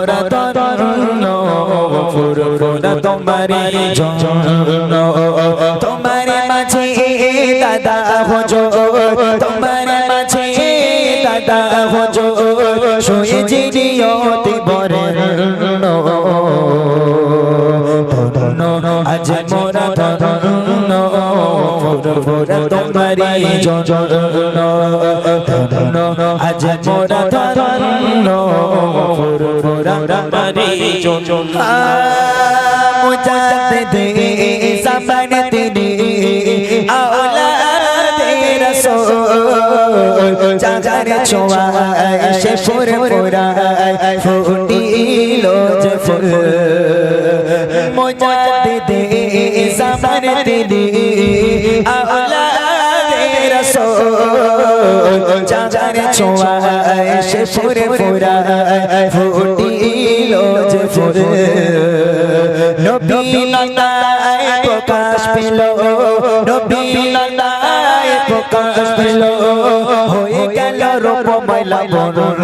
মোরা তরুণ ফুরফুর তোমারি জন্য। তোমারে মাঝে দাদা হজো তোমারে মাঝে দাদা হজো শুয়ে জিরিয়তি বরের আজ মোরা তরুণ ফুরফুর তোমারি জন্য। আজ মোরা তরুণ মোরা তোমারি জন্য মুজাদ্দিদ সামান তিনি আওলাদ রাসূল। জাগার ছোঁয়া সে ফুর ফুরায় ফুটিল যে ফুল। মুজাদ্দিদ সামান তিনি আওলাদ রাসূল। জাগার ছোঁয়া সে ফুরে ফুরায় ফুটিল যে ফুরে নবী লতায় প্রকাশ পেল, নবী লতায় প্রকাশ পেল। হয়ে গেল রূপময়লা বরণ।